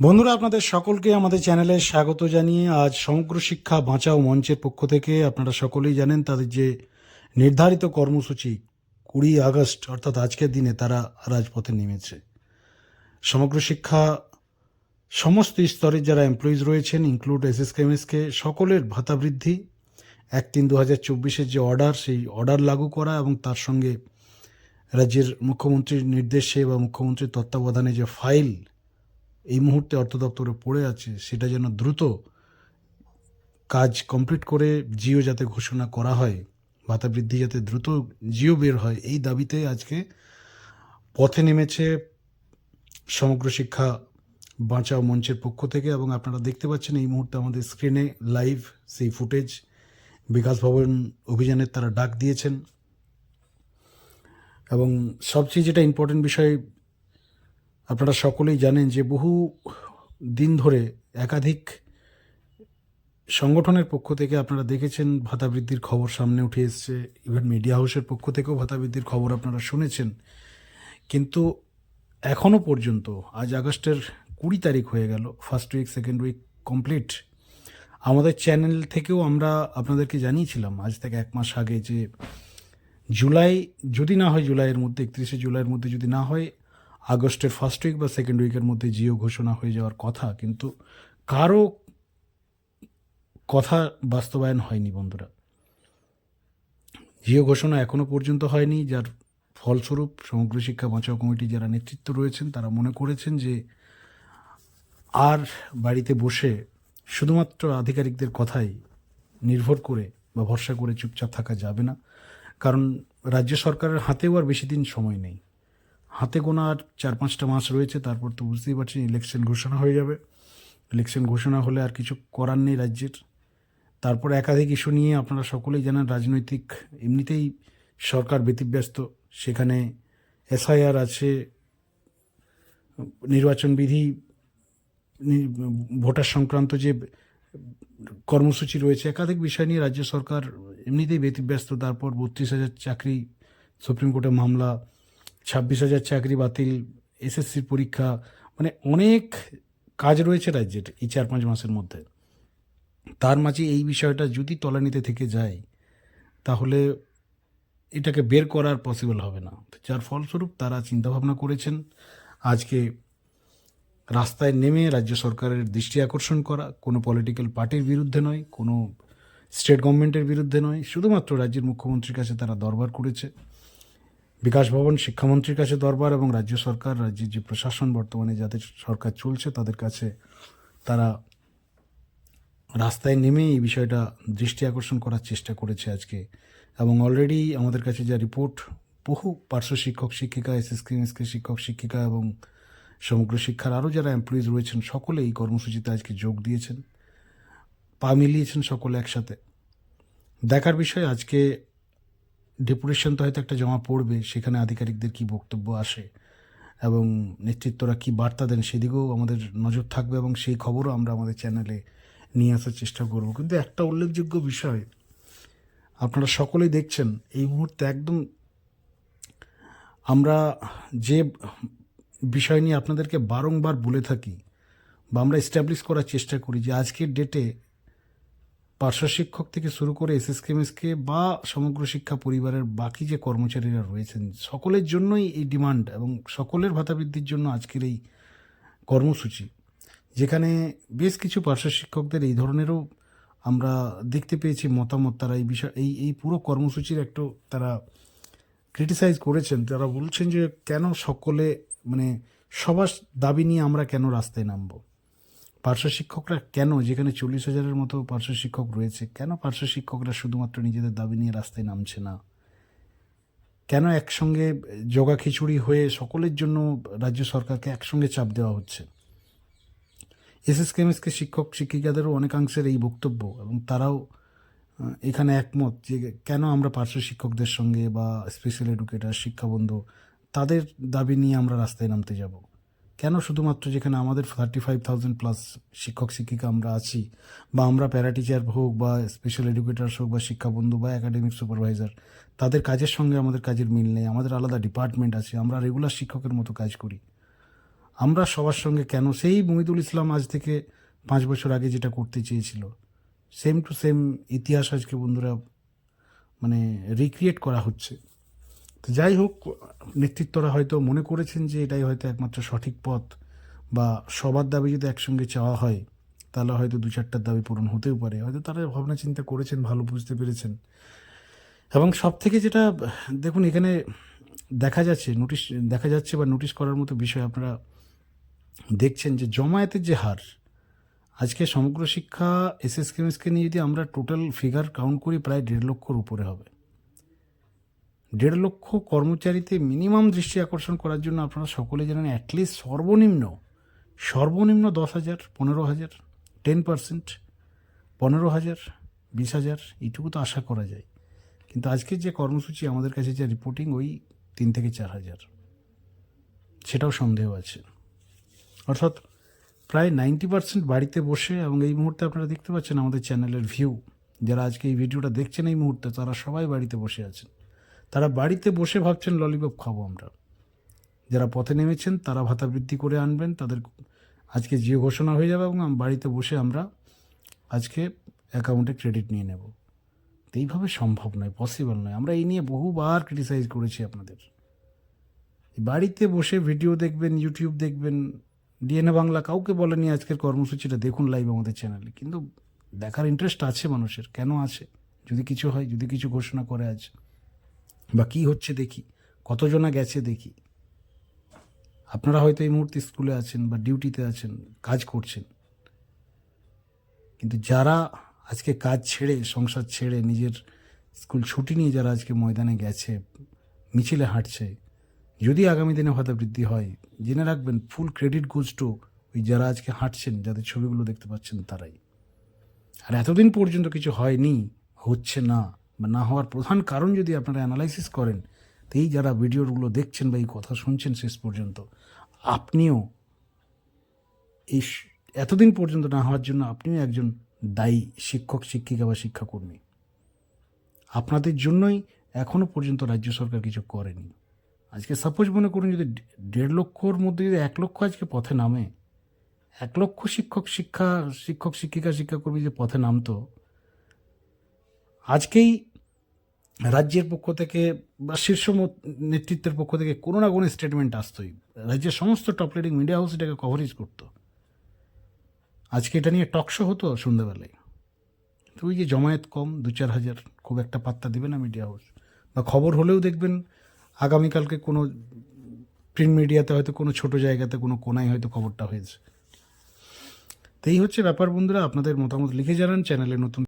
বন্ধুরা, আপনাদের সকলকে আমাদের চ্যানেলে স্বাগত জানিয়ে আজ সমগ্র শিক্ষা বাঁচাও মঞ্চের পক্ষ থেকে আপনারা সকলেই জানেন তাদের যে নির্ধারিত কর্মসূচি কুড়ি আগস্ট, অর্থাৎ আজকের দিনে তারা রাজপথে নেমেছে। সমগ্র শিক্ষা সমস্ত স্তরের যারা এমপ্লয়িজ রয়েছেন ইনক্লুড এস এস সকলের ভাতা বৃদ্ধি এক তিন দু হাজার চব্বিশের যে অর্ডার, সেই অর্ডার লাগু করা এবং তার সঙ্গে রাজ্যের মুখ্যমন্ত্রীর নির্দেশে বা মুখ্যমন্ত্রীর তত্ত্বাবধানে যে ফাইল এই মুহূর্তে অর্থ দপ্তরে পড়ে আছে, সেটা যেন দ্রুত কাজ কমপ্লিট করে জিও যাতে ঘোষণা করা হয়, ভাতা বৃদ্ধি যাতে দ্রুত জিও বের হয়, এই দাবিতে আজকে পথে নেমেছে সমগ্র শিক্ষা বাঁচাও মঞ্চের পক্ষ থেকে এবং আপনারা দেখতে পাচ্ছেন এই মুহূর্তে আমাদের স্ক্রিনে লাইভ সেই ফুটেজ বিকাশ ভবন অভিযানের তারা ডাক দিয়েছেন। এবং সবচেয়ে যেটা ইম্পর্টেন্ট বিষয়, আপনারা সকলেই জানেন যে বহু দিন ধরে একাধিক সংগঠনের পক্ষ থেকে আপনারা দেখেছেন ভাতা বৃদ্ধির খবর সামনে উঠে এসছে। ইভেন মিডিয়া হাউসের পক্ষ থেকেও ভাতা বৃদ্ধির খবর আপনারা শুনেছেন। কিন্তু এখনও পর্যন্ত, আজ আগস্টের কুড়ি তারিখ হয়ে গেল first week second week complete আমাদের চ্যানেল থেকেও আমরা আপনাদেরকে জানিয়েছিলাম, আজ থেকে এক মাস আগে যে জুলাই, যদি না হয় জুলাইয়ের মধ্যে, একত্রিশে জুলাইয়ের মধ্যে যদি না হয়, আগস্টের ফার্স্ট উইক বা সেকেন্ড উইকের মধ্যে জিও ঘোষণা হয়ে যাওয়ার কথা, কিন্তু কারও কথা বাস্তবায়ন হয়নি বন্ধুরা। জিও ঘোষণা এখনও পর্যন্ত হয়নি, যার ফলস্বরূপ সমগ্র শিক্ষা বাঁচাও কমিটি যারা নেতৃত্ব রয়েছেন, তারা মনে করেছেন যে আর বাড়িতে বসে শুধুমাত্র আধিকারিকদের কথাই নির্ভর করে বা ভরসা করে চুপচাপ থাকা যাবে না। কারণ রাজ্য সরকারের হাতেও আর বেশি দিন সময় নেই। হাতে গোনা আর চার পাঁচটা মাস রয়েছে, তারপর তো বুঝতেই পারছেন ইলেকশন ঘোষণা হয়ে যাবে। ইলেকশন ঘোষণা হলে আর কিছু করার নেই রাজ্যের। তারপর একাধিক ইস্যু নিয়ে আপনারা সকলেই জানেন রাজনৈতিক, এমনিতেই সরকার ব্যতিব্যস্ত। সেখানে এসআইআর আছে, নির্বাচন বিধি ভোটার সংক্রান্ত যে কর্মসূচি রয়েছে, একাধিক বিষয় নিয়ে রাজ্য সরকার এমনিতেই ব্যতিব্যস্ত। তারপর বত্রিশ হাজার চাকরি, সুপ্রিম কোর্টে মামলা, ছাব্বিশ হাজার চাকরি বাতিল, এসএসসির পরীক্ষা মানে অনেক কাজ রয়েছে রাজ্যের এই চার পাঁচ মাসের মধ্যে। তার মাঝে এই বিষয়টা যদি তলানিতে থেকে যায়, তাহলে এটাকে বের করার পসিবল হবে না। যার ফলস্বরূপ তারা চিন্তাভাবনা করেছেন, আজকে রাস্তায় নেমে রাজ্য সরকারের দৃষ্টি আকর্ষণ করা, কোনো পলিটিক্যাল পার্টির বিরুদ্ধে নয়, কোনো স্টেট গভর্নমেন্টের বিরুদ্ধে নয়, শুধুমাত্র রাজ্যের মুখ্যমন্ত্রীর কাছে তারা দরবার করেছে। বিকাশ ভবন, শিক্ষামন্ত্রীর কাছে দরবার এবং রাজ্য সরকার, রাজ্যের যে প্রশাসন, বর্তমানে যাদের সরকার চলছে, তাদের কাছে তারা রাস্তায় নেমে এই বিষয়টা দৃষ্টি আকর্ষণ করার চেষ্টা করেছে আজকে। এবং অলরেডি আমাদের কাছে যা রিপোর্ট বহু পার্শ্ব শিক্ষক, শিক্ষিকা এসএসকে শিক্ষক, শিক্ষিকা এবং সমগ্র শিক্ষার আরও যারা এমপ্লয়িজ রয়েছেন, সকলে এই কর্মসূচিতে আজকে যোগ দিয়েছেন। পা মিলিয়েছেন সকলে একসাথে। দেখার বিষয়, আজকে ডেপুটেশন তো হয়তো একটা জমা পড়বে, সেখানে আধিকারিকদের কি বক্তব্য আসে এবং নেতৃত্বরা কি বার্তা দেন সেদিকেও আমাদের নজর থাকবে এবং সেই খবরও আমরা আমাদের চ্যানেলে নিয়ে আসার চেষ্টা করব। কিন্তু একটা উল্লেখযোগ্য বিষয়, আপনারা সকলেই দেখছেন, এই মুহূর্তে একদম আমরা যে বিষয় নিয়ে আপনাদেরকে বারংবার বলে থাকি বা আমরা এস্টাবলিশ করার চেষ্টা করি যে আজকের ডেটে পার্শ্ব শিক্ষক থেকে শুরু করে এসএসকেএমএসকে বা সমগ্র শিক্ষা পরিবারের বাকি যে কর্মচারীরা রয়েছেন, সকলের জন্যই এই ডিমান্ড এবং সকলের ভাতা বৃদ্ধির জন্য আজকের এই কর্মসূচি, যেখানে বেশ কিছু পার্শ্ব শিক্ষকদের এই ধরনেরও আমরা দেখতে পেয়েছি মতামত। তারা এই বিষয়, এই এই পুরো কর্মসূচির একটু তারা ক্রিটিসাইজ করেছেন। তারা বলছেন যে কেন সকলে মানে সবার দাবি নিয়ে আমরা কেন রাস্তায় নামবো? পার্শ্ব শিক্ষকরা কেন, যেখানে চল্লিশ হাজারের মতো পার্শ্ব শিক্ষক রয়েছে, কেন পার্শ্ব শিক্ষকরা শুধুমাত্র নিজেদের দাবি নিয়ে রাস্তায় নামছে না? কেন একসঙ্গে জগা খিচুড়ি হয়ে সকলের জন্য রাজ্য সরকারকে একসঙ্গে চাপ দেওয়া হচ্ছে? এসএসকেএমএসকে শিক্ষক শিক্ষিকাদেরও অনেকাংশের এই বক্তব্য এবং তারাও এখানে একমত যে কেন আমরা পার্শ্ব শিক্ষকদের সঙ্গে বা স্পেশাল এডুকেটার শিক্ষাবন্ধু তাদের দাবি নিয়ে আমরা রাস্তায় নামতে যাব। কেন শুধুমাত্র যেখানে আমাদের থার্টি ফাইভ থাউজেন্ড প্লাস শিক্ষক, শিক্ষিকা আমরা আছি বা আমরা প্যারা টিচার হোক বা স্পেশাল এডুকেটার্স হোক বা শিক্ষাবন্ধু বা একাডেমিক সুপারভাইজার তাদের কাজের সঙ্গে আমাদের কাজের মিল নেই, আমাদের আলাদা ডিপার্টমেন্ট আছে, আমরা রেগুলার শিক্ষকের মতো কাজ করি। আমরা সবার সঙ্গে কেন? সেই মহিদুল ইসলাম আজ থেকে পাঁচ বছর আগে যেটা করতে চেয়েছিল সেম টু সেম ইতিহাস আজকে বন্ধুরা মানে রিক্রিয়েট করা হচ্ছে। তো যাই হোক, নেতৃত্বরা হয়তো মনে করেছেন যে এটাই হয়তো একমাত্র সঠিক পথ বা সবার দাবি যদি একসঙ্গে চাওয়া হয়, তাহলে হয়তো দু চারটার দাবি পূরণ হতেও পারে। হয়তো তারা ভাবনা চিন্তা করেছেন, ভালো বুঝতে পেরেছেন। এবং সব থেকে যেটা, দেখুন, এখানে দেখা যাচ্ছে, নোটিশ, দেখা যাচ্ছে বা নোটিশ করার মতো বিষয় আপনারা দেখছেন যে জমায়েতের যে হার, আজকে সমগ্র শিক্ষা এসএস কেমিসকে নিয়ে যদি আমরা টোটাল ফিগার কাউন্ট করি, প্রায় দেড় লক্ষর উপরে হবে। দেড় লক্ষ কর্মচারীতে মিনিমাম দৃষ্টি আকর্ষণ করার জন্য আপনারা সকলে জানেন অ্যাটলিস্ট সর্বনিম্ন সর্বনিম্ন দশ হাজার, পনেরো হাজার টেন পার্সেন্ট পনেরো হাজার, বিশ হাজার, এইটুকু তো আশা করা যায়। কিন্তু আজকের যে কর্মসূচি, আমাদের কাছে যে রিপোর্টিং ওই তিন থেকে চার হাজার। সেটাও সন্দেহ আছে। অর্থাৎ প্রায় নাইনটি পার্সেন্ট বাড়িতে বসে এবং এই মুহূর্তে আপনারা দেখতে পাচ্ছেন আমাদের চ্যানেলের ভিউ যারা আজকে এই ভিডিওটা দেখছেন এই মুহূর্তে, তারা সবাই বাড়িতে বসে আছেন। তারা বাড়িতে বসে ভাবছেন ললিপপ খাব আমরা। যারা পথে নেমেছেন, তারা ভাতা বৃদ্ধি করে আনবেন, তাদের আজকে যে ঘোষণা হয়ে যাবে এবং বাড়িতে বসে আমরা আজকে অ্যাকাউন্টে ক্রেডিট নিয়ে নেব। এইভাবে সম্ভব নয় পসিবল নয়। আমরা এই নিয়ে বহুবার ক্রিটিসাইজ করেছি আপনাদের। বাড়িতে বসে ভিডিও দেখবেন ইউটিউব দেখবেন ডিএনএ বাংলা কাউকে বলেনি আজকের কর্মসূচিটা, দেখুন লাইভ আমাদের চ্যানেলে কিন্তু দেখার ইন্টারেস্ট আছে মানুষের, কেন আছে? যদি কিছু হয়, যদি কিছু ঘোষণা করে আজ। বা কী হচ্ছে দেখি, কতজনা গেছে দেখি। আপনারা হয়তো এই মুহূর্তে স্কুলে আছেন বা ডিউটিতে আছেন, কাজ করছেন। কিন্তু যারা আজকে কাজ ছেড়ে, সংসার ছেড়ে, নিজের স্কুল ছুটি নিয়ে যারা আজকে ময়দানে গেছে, মিছিলে হাঁটছে, যদি আগামী দিনে ভাতা বৃদ্ধি হয়, জেনে রাখবেন ফুল ক্রেডিট গোজ টু ওই যারা আজকে হাঁটছেন, যাদের ছবিগুলো দেখতে পাচ্ছেন তারাই। আর এতদিন পর্যন্ত কিছু হয়নি, হচ্ছে না। বা না হওয়ার প্রধান কারণ যদি আপনারা অ্যানালাইসিস করেন, তো এই যারা ভিডিওগুলো দেখছেন বা এই কথা শুনছেন শেষ পর্যন্ত, আপনিও এই এতদিন পর্যন্ত না হওয়ার জন্য আপনিও একজন দায়ী শিক্ষক, শিক্ষিকা বা শিক্ষাকর্মী। আপনাদের জন্যই এখনও পর্যন্ত রাজ্য সরকার কিছু করেনি। আজকে সাপোজ মনে করুন যদি দেড় লক্ষর মধ্যে যদি এক লক্ষ আজকে পথে নামে, এক লক্ষ শিক্ষক, শিক্ষা, শিক্ষক, শিক্ষিকা, শিক্ষাকর্মী যে পথে নামতো আজকেই রাজ্যের পক্ষ থেকে বা শীর্ষ নেতৃত্বের পক্ষ থেকে কোনো না কোনো স্টেটমেন্ট আসতোই। রাজ্যের সমস্ত টপ লিডিং মিডিয়া হাউস এটাকে কভারেজ করতো। আজকে এটা নিয়ে টকশো হতো সন্ধ্যাবেলায়। তো ওই যে জমায়েত কম, দু চার হাজার খুব একটা পাত্তা দেবে না মিডিয়া হাউস বা খবর হলেও দেখবেন, আগামীকালকে কোনো প্রিন্ট মিডিয়াতে হয়তো কোনো ছোট জায়গাতে কোনো কোনায় হয়তো খবরটা হয়েছে। তো এই হচ্ছে ব্যাপার বন্ধুরা, আপনাদের মতামত লিখে জানান চ্যানেলে নতুন